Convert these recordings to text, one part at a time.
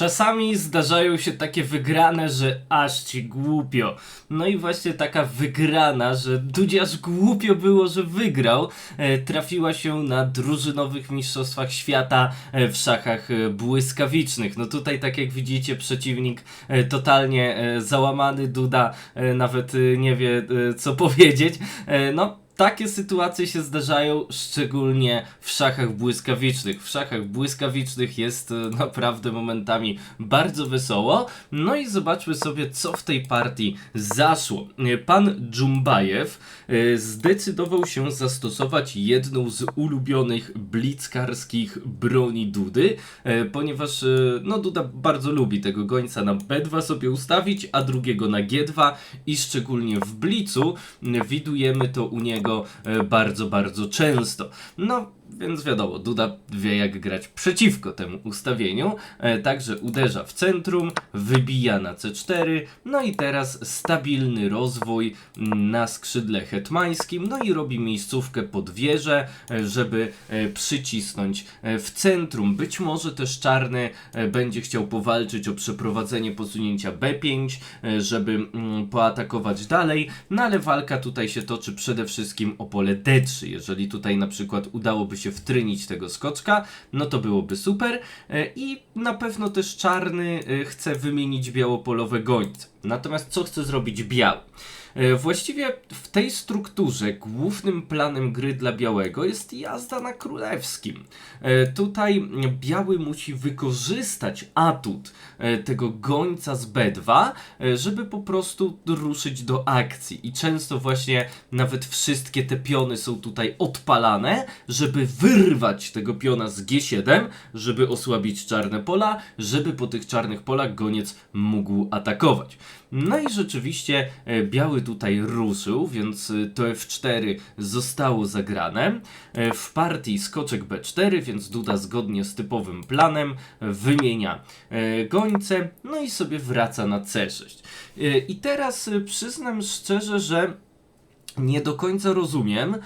Czasami zdarzają się takie wygrane, że aż ci głupio. No i właśnie taka wygrana, że Dudziarz głupio było, że wygrał, e, trafiła się na drużynowych mistrzostwach świata e, w szachach e, błyskawicznych. No tutaj, tak jak widzicie, przeciwnik totalnie załamany, Duda nawet nie wie co powiedzieć. No, takie sytuacje się zdarzają szczególnie w szachach błyskawicznych. W szachach błyskawicznych jest e, naprawdę momentami bardzo wesoło. No i zobaczmy sobie, co w tej partii zaszło. E, Pan Dżumbajew e, zdecydował się zastosować jedną z ulubionych blitzkarskich broni Dudy, ponieważ no Duda bardzo lubi tego gońca na B2 sobie ustawić, a drugiego na G2 i szczególnie w blicu widujemy to u niego e, bardzo, bardzo często. No, więc wiadomo, Duda wie jak grać przeciwko temu ustawieniu, e, także uderza w centrum, wybija na C4, no i teraz stabilny rozwój na skrzydle hetmańskim, no i robi miejscówkę pod wieżę, e, żeby e, przycisnąć w centrum. Być może też czarny będzie chciał powalczyć o przeprowadzenie posunięcia B5, e, żeby mm, poatakować dalej, no ale walka tutaj się toczy przede wszystkim o pole D3. Jeżeli tutaj na przykład udałoby się wtrynić tego skoczka, no to byłoby super E, i na pewno też czarny e, chce wymienić białopolowe gońce. Natomiast co chce zrobić biały? E, Właściwie w tej strukturze głównym planem gry dla białego jest jazda na królewskim. E, Tutaj biały musi wykorzystać atut e, tego gońca z B2, e, żeby po prostu ruszyć do akcji. I często właśnie nawet wszystkie te piony są tutaj odpalane, żeby wyrwać tego piona z G7, żeby osłabić czarne pola, żeby po tych czarnych polach goniec mógł atakować. No i rzeczywiście e, biały tutaj ruszył, więc e, to F4 zostało zagrane. E, W partii skoczek B4, więc Duda zgodnie z typowym planem wymienia gońce, no i sobie wraca na C6. E, I teraz przyznam szczerze, że nie do końca rozumiem,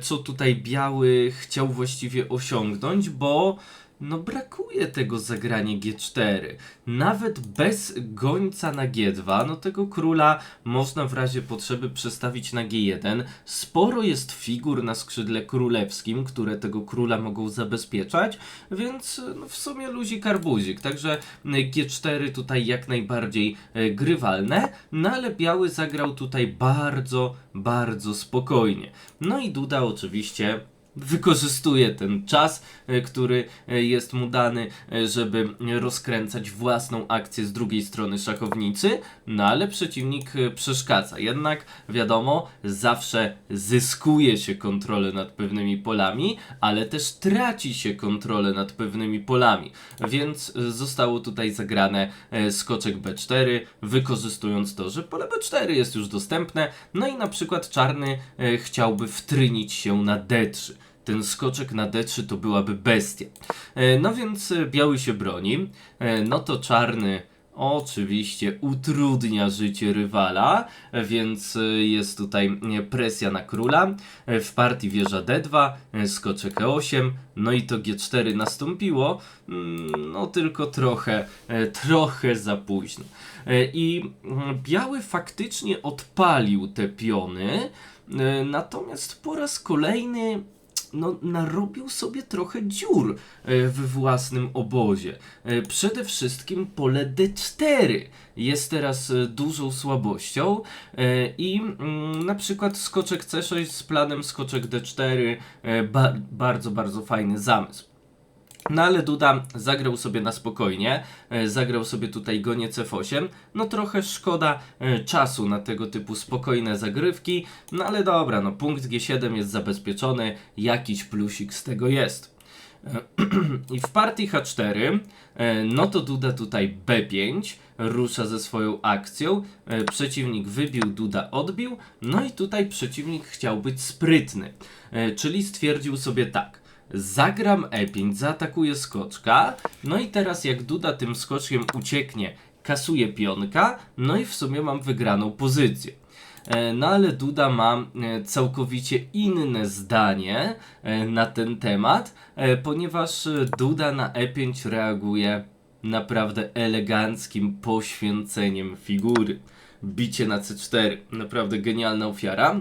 co tutaj biały chciał właściwie osiągnąć, bo no brakuje tego zagrania G4. Nawet bez gońca na G2, no tego króla można w razie potrzeby przestawić na G1. Sporo jest figur na skrzydle królewskim, które tego króla mogą zabezpieczać, więc no, w sumie luzik arbuzik. Także y, G4 tutaj jak najbardziej e, grywalne, no ale biały zagrał tutaj bardzo, bardzo spokojnie. No i Duda oczywiście wykorzystuje ten czas, e, który e, jest mu dany, e, żeby rozkręcać własną akcję z drugiej strony szachownicy, no ale przeciwnik przeszkadza. Jednak wiadomo, zawsze zyskuje się kontrolę nad pewnymi polami, ale też traci się kontrolę nad pewnymi polami. Więc zostało tutaj zagrane skoczek B4, wykorzystując to, że pole B4 jest już dostępne, no i na przykład czarny chciałby wtrynić się na D3 ten skoczek na D3 to byłaby bestia. E, No więc e, biały się broni, e, no to czarny oczywiście utrudnia życie rywala, więc jest tutaj presja na króla. W partii wieża D2, e, skoczek E8, no i to G4 nastąpiło, mm, no tylko trochę, trochę za późno. I mm, biały faktycznie odpalił te piony, natomiast po raz kolejny no, narobił sobie trochę dziur e, w własnym obozie. E, Przede wszystkim pole D4 jest teraz e, dużą słabością i mm, na przykład skoczek C6 z planem skoczek D4 e, ba bardzo, bardzo fajny zamysł. No ale Duda zagrał sobie na spokojnie, e, zagrał sobie tutaj gonie C8, no trochę szkoda e, czasu na tego typu spokojne zagrywki, no ale dobra, no punkt G7 jest zabezpieczony, jakiś plusik z tego jest. E, I w partii H4, e, no to Duda tutaj B5, rusza ze swoją akcją, przeciwnik wybił, Duda odbił, no i tutaj przeciwnik chciał być sprytny, czyli stwierdził sobie tak, zagram E5, zaatakuję skoczka, no i teraz jak Duda tym skoczkiem ucieknie, kasuje pionka, no i w sumie mam wygraną pozycję. E, No ale Duda ma e, całkowicie inne zdanie e, na ten temat, ponieważ Duda na E5 reaguje naprawdę eleganckim poświęceniem figury. Bicie na C4, naprawdę genialna ofiara.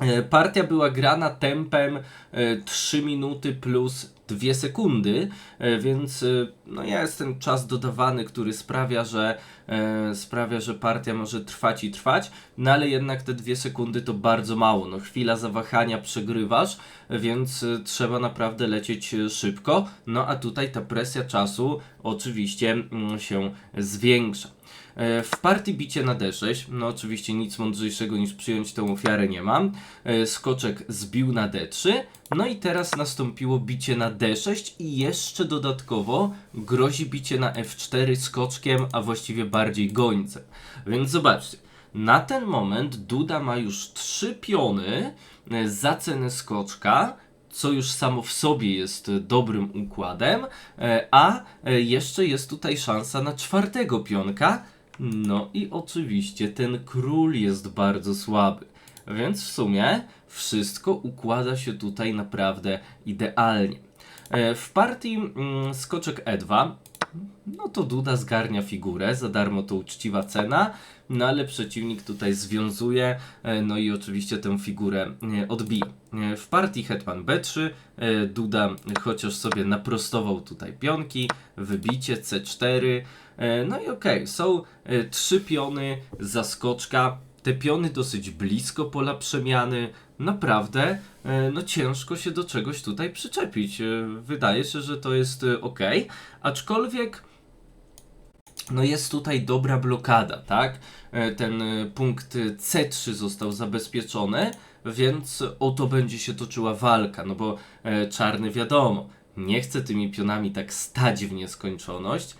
E, Partia była grana tempem e, 3 minuty plus 2 sekundy, e, więc e, no jest ten czas dodawany, który sprawia, że e, sprawia, że partia może trwać i trwać, no ale jednak te 2 sekundy to bardzo mało. No chwila zawahania przegrywasz, więc e, trzeba naprawdę lecieć e, szybko. No a tutaj ta presja czasu oczywiście mm, się zwiększa. E, W partii bicie na D6, no oczywiście nic mądrzejszego niż przyjąć tę ofiarę nie mam. E, Skoczek zbił na D3, no i teraz nastąpiło bicie na D6 i jeszcze dodatkowo grozi bicie na F4 skoczkiem, a właściwie bardziej gońcem. Więc zobaczcie, na ten moment Duda ma już trzy piony e, za cenę skoczka, co już samo w sobie jest dobrym układem, a jeszcze jest tutaj szansa na czwartego pionka. No i oczywiście ten król jest bardzo słaby. Więc w sumie wszystko układa się tutaj naprawdę idealnie. E, W partii mm, skoczek E2 no to Duda zgarnia figurę, za darmo to uczciwa cena, no ale przeciwnik tutaj związuje, e, no i oczywiście tę figurę e, odbija. E, W partii Hetman B3 e, Duda chociaż sobie naprostował tutaj pionki, wybicie C4, e, no i okej, są e, trzy piony zaskoczka, te piony dosyć blisko pola przemiany, naprawdę e, no ciężko się do czegoś tutaj przyczepić. E, Wydaje się, że to jest ok, aczkolwiek no jest tutaj dobra blokada, tak? E, Ten e, punkt C3 został zabezpieczony, więc o to będzie się toczyła walka, no bo e, czarny wiadomo, nie chce tymi pionami tak stać w nieskończoność, e,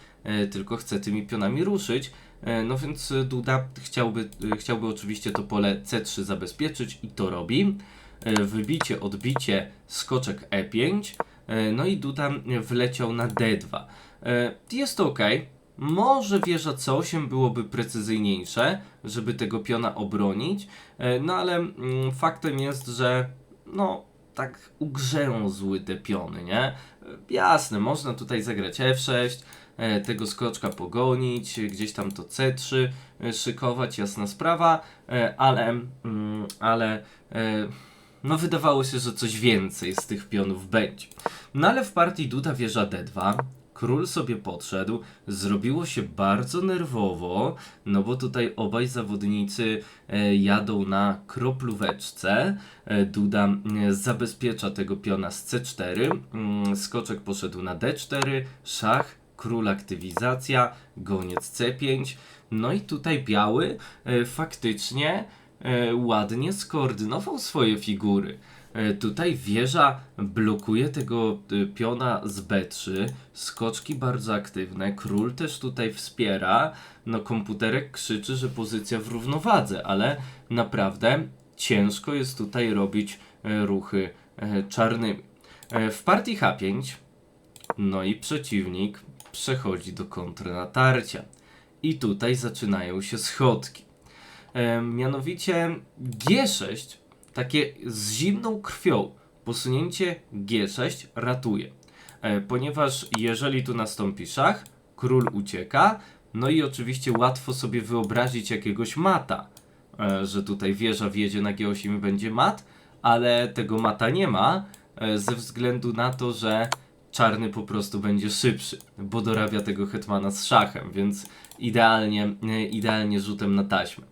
tylko chce tymi pionami ruszyć. E, No więc e, Duda chciałby, e, chciałby oczywiście to pole C3 zabezpieczyć i to robi. E, Wybicie, odbicie, skoczek E5. e, No i Duda e, wleciał na D2. E, Jest to ok. Może wieża C8 byłoby precyzyjniejsze, żeby tego piona obronić. E, No ale mm, faktem jest, że no tak ugrzęzły te piony, nie? E, Jasne, można tutaj zagrać F6, e, tego skoczka pogonić, e, gdzieś tam to C3 e, szykować, jasna sprawa, e, ale, mm, ale e, no wydawało się, że coś więcej z tych pionów będzie. No ale w partii Duda wieża D2, król sobie podszedł, zrobiło się bardzo nerwowo, no bo tutaj obaj zawodnicy e, jadą na kroplóweczce, e, Duda e, zabezpiecza tego piona z C4, mm, skoczek poszedł na D4, szach, król aktywizacja, goniec C5, no i tutaj biały e, faktycznie e, ładnie skoordynował swoje figury. E, Tutaj wieża blokuje tego piona z B3, skoczki bardzo aktywne, król też tutaj wspiera, no komputerek krzyczy, że pozycja w równowadze, ale naprawdę ciężko jest tutaj robić ruchy czarnymi. W partii H5 no i przeciwnik przechodzi do kontrnatarcia. I tutaj zaczynają się schodki. E, mianowicie G6, takie z zimną krwią, posunięcie G6 ratuje. E, ponieważ jeżeli tu nastąpi szach, król ucieka, no i oczywiście łatwo sobie wyobrazić jakiegoś mata, e, że tutaj wieża wjedzie na G8 i będzie mat, ale tego mata nie ma, e, ze względu na to, że czarny po prostu będzie szybszy, bo dorabia tego hetmana z szachem, więc idealnie, idealnie rzutem na taśmę.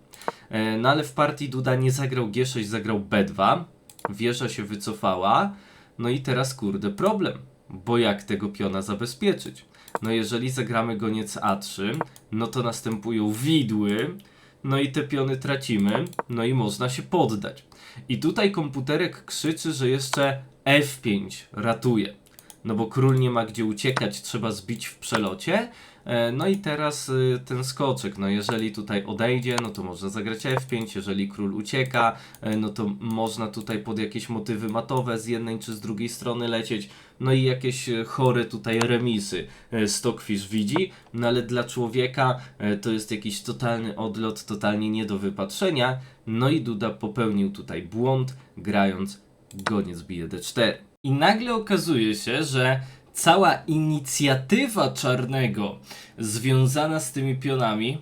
E, No ale w partii Duda nie zagrał G6, zagrał B2, wieża się wycofała, no i teraz kurde problem, bo jak tego piona zabezpieczyć? No jeżeli zagramy goniec A3, no to następują widły, no i te piony tracimy, no i można się poddać. I tutaj komputerek krzyczy, że jeszcze F5 ratuje. No bo król nie ma gdzie uciekać, trzeba zbić w przelocie. E, No i teraz y, ten skoczek, no jeżeli tutaj odejdzie, no to można zagrać F5, jeżeli król ucieka, e, no to można tutaj pod jakieś motywy matowe z jednej czy z drugiej strony lecieć, no i jakieś e, chore tutaj remisy e, Stockfish widzi, no ale dla człowieka e, to jest jakiś totalny odlot, totalnie nie do wypatrzenia, no i Duda popełnił tutaj błąd, grając goniec bije D4. I nagle okazuje się, że cała inicjatywa czarnego związana z tymi pionami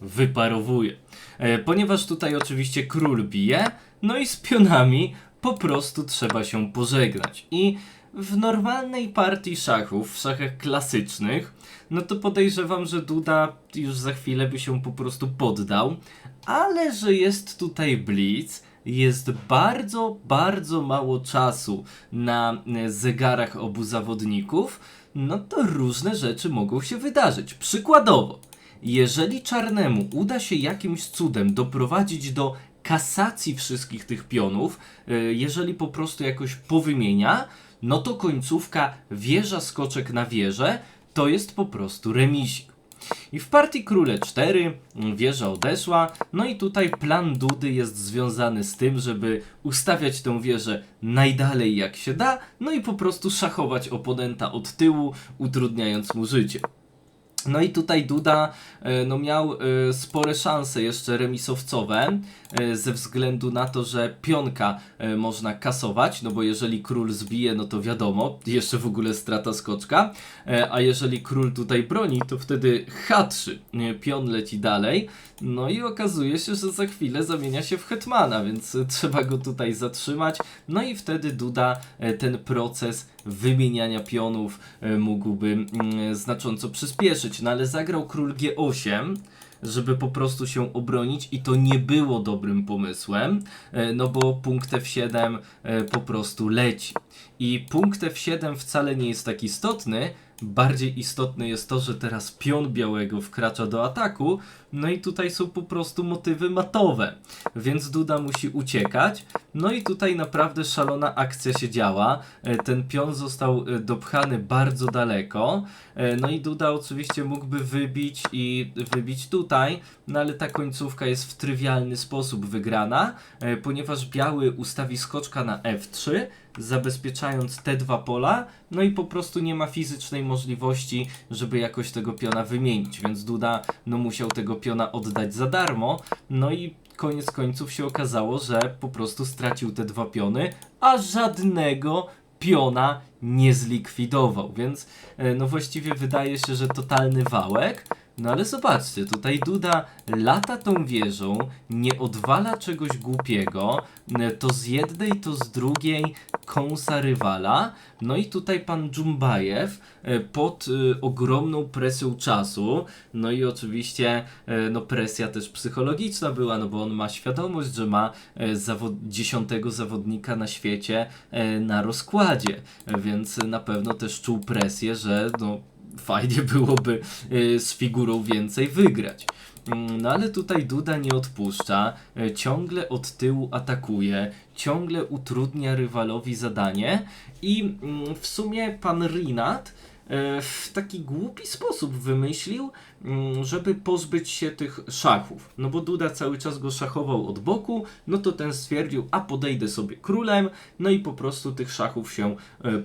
wyparowuje. E, ponieważ tutaj oczywiście król bije, no i z pionami po prostu trzeba się pożegnać. I w normalnej partii szachów, w szachach klasycznych, no to podejrzewam, że Duda już za chwilę by się po prostu poddał, ale że jest tutaj blitz, jest bardzo, bardzo mało czasu na e, zegarach obu zawodników, no to różne rzeczy mogą się wydarzyć. Przykładowo, jeżeli czarnemu uda się jakimś cudem doprowadzić do kasacji wszystkich tych pionów, e, jeżeli po prostu jakoś powymienia, no to końcówka wieża skoczek na wieżę to jest po prostu remisik. I w partii króle 4 wieża odeszła, no i tutaj plan Dudy jest związany z tym, żeby ustawiać tę wieżę najdalej jak się da, no i po prostu szachować oponenta od tyłu, utrudniając mu życie. No i tutaj Duda e, no miał e, spore szanse jeszcze remisowcowe e, ze względu na to, że pionka można kasować, no bo jeżeli król zbije, no to wiadomo, jeszcze w ogóle strata skoczka, a jeżeli król tutaj broni, to wtedy H3, e, pion leci dalej, no i okazuje się, że za chwilę zamienia się w hetmana, więc trzeba go tutaj zatrzymać, no i wtedy Duda ten proces wymieniania pionów mógłby mm, znacząco przyspieszyć, no ale zagrał król G8, żeby po prostu się obronić i to nie było dobrym pomysłem, e, no bo punkt F7 e, po prostu leci. I punkt F7 wcale nie jest tak istotny, bardziej istotne jest to, że teraz pion białego wkracza do ataku, no i tutaj są po prostu motywy matowe, więc Duda musi uciekać, no i tutaj naprawdę szalona akcja się działa, E, ten pion został e, dopchany bardzo daleko, e, no i Duda oczywiście mógłby wybić i wybić tutaj, no ale ta końcówka jest w trywialny sposób wygrana, ponieważ biały ustawi skoczka na F3, zabezpieczając te dwa pola, no i po prostu nie ma fizycznej możliwości, żeby jakoś tego piona wymienić, więc Duda no musiał tego piona oddać za darmo, no i koniec końców się okazało, że po prostu stracił te dwa piony, a żadnego piona nie zlikwidował, więc e, no właściwie wydaje się, że totalny wałek. No ale zobaczcie, tutaj Duda lata tą wieżą, nie odwala czegoś głupiego, e, to z jednej, to z drugiej kąsa rywala. No i tutaj pan Dżumbajew e, pod e, ogromną presją czasu, no i oczywiście e, no presja też psychologiczna była, no bo on ma świadomość, że ma e, zawod dziesiątego zawodnika na świecie e, na rozkładzie, więc na pewno też czuł presję, że no fajnie byłoby y, z figurą więcej wygrać. Mm, No ale tutaj Duda nie odpuszcza, y, ciągle od tyłu atakuje, ciągle utrudnia rywalowi zadanie i mm, w sumie pan Rinat y, w taki głupi sposób wymyślił, mm, żeby pozbyć się tych szachów. No bo Duda cały czas go szachował od boku, no to ten stwierdził, a podejdę sobie królem, no i po prostu tych szachów się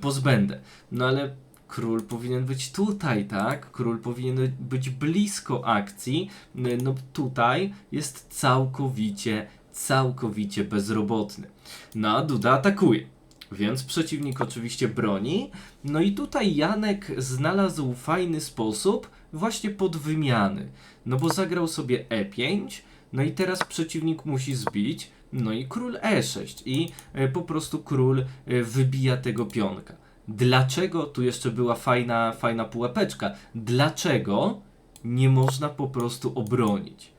pozbędę. No ale król powinien być tutaj, tak? Król powinien być blisko akcji. No tutaj jest całkowicie, całkowicie bezrobotny. No a Duda atakuje. Więc przeciwnik oczywiście broni. No i tutaj Janek znalazł fajny sposób właśnie pod wymiany. No bo zagrał sobie E5, no i teraz przeciwnik musi zbić, no i król E6 i e, po prostu król e, wybija tego pionka. Dlaczego, tu jeszcze była fajna, fajna pułapeczka, dlaczego nie można po prostu obronić?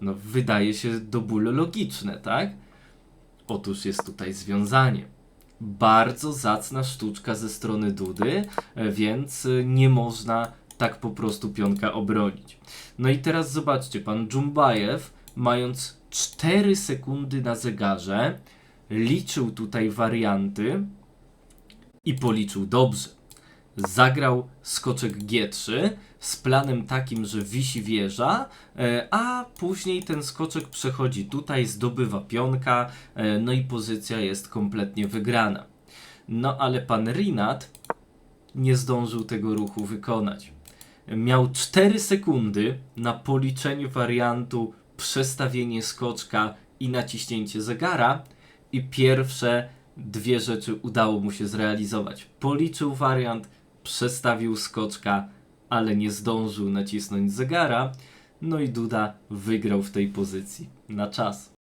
No wydaje się do bólu logiczne, tak? Otóż jest tutaj związanie. Bardzo zacna sztuczka ze strony Dudy, e, więc e, nie można tak po prostu pionka obronić. No i teraz zobaczcie, pan Dżumbajew, mając 4 sekundy na zegarze, liczył tutaj warianty i policzył dobrze. Zagrał skoczek G3 z planem takim, że wisi wieża, e, a później ten skoczek przechodzi tutaj, zdobywa pionka, e, no i pozycja jest kompletnie wygrana. No ale pan Rinat nie zdążył tego ruchu wykonać. Miał 4 sekundy na policzenie wariantu przestawienie skoczka i naciśnięcie zegara i pierwsze dwie rzeczy udało mu się zrealizować. Policzył wariant przestawił skoczka, ale nie zdążył nacisnąć zegara. No i Duda wygrał w tej pozycji na czas.